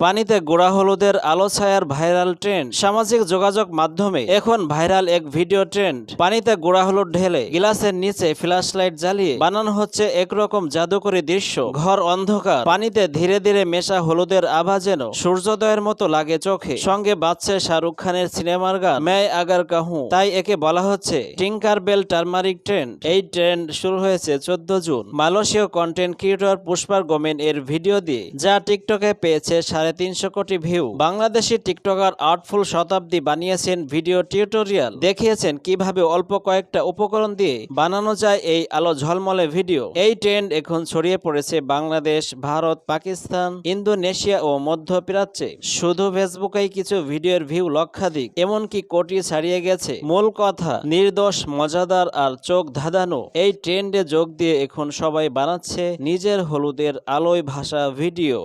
পানিতে গোড়া হলুদের আলো ছায়ার ভাইরাল ট্রেন্ড সামাজিক যোগাযোগ মাধ্যমে এখন ভাইরাল এক ভিডিও ট্রেন্ড পানিতে গোড়া হলুদ ঢেলে গিলাসের নিচে ফ্ল্যাশ লাইট জ্বালিয়ে বানানো হচ্ছে একরকম জাদুকরী দৃশ্য। ঘর অন্ধকার, পানিতে ধীরে ধীরে মেশা হলুদের আভা যেন সূর্যোদয়ের মতো লাগে চোখে। সঙ্গে বাজছে শাহরুখ খানের সিনেমার গান, ম্যায় আগার কাহু। তাই একে বলা হচ্ছে টিঙ্কার বেল টার্মারিক ট্রেন্ড এই ট্রেন্ড শুরু হয়েছে চোদ্দ জুন। মালয়েশীয় কন্টেন্ট ক্রিয়েটর পুষ্পার গোমেন এর ভিডিও দিয়ে, যা টিকটকে পেয়েছে সাড়ে তিনশো কোটি ভিউ। বাংলাদেশি টিকটকার আর্টফুল শতাব্দী বানিয়েছেন ভিডিও টিউটোরিয়াল। দেখিয়েছেন কীভাবে অল্প কয়েকটা উপকরণ দিয়ে বানানো যায় এই আলো ঝলমলে ভিডিও। এই ট্রেন্ড এখন ছড়িয়ে পড়েছে বাংলাদেশ, ভারত, পাকিস্তান, ইন্দোনেশিয়া ও মধ্যপ্রাচ্যে। শুধু ফেসবুকেই কিছু ভিডিওর ভিউ লক্ষাধিক, এমনকি কোটি ছাড়িয়ে গেছে। মূল কথা, নির্দোষ, মজাদার আর চোখ ধাঁধানো। এই ট্রেন্ডে যোগ দিয়ে এখন সবাই বানাচ্ছে নিজের হলুদের আলোয় ভাষা ভিডিও।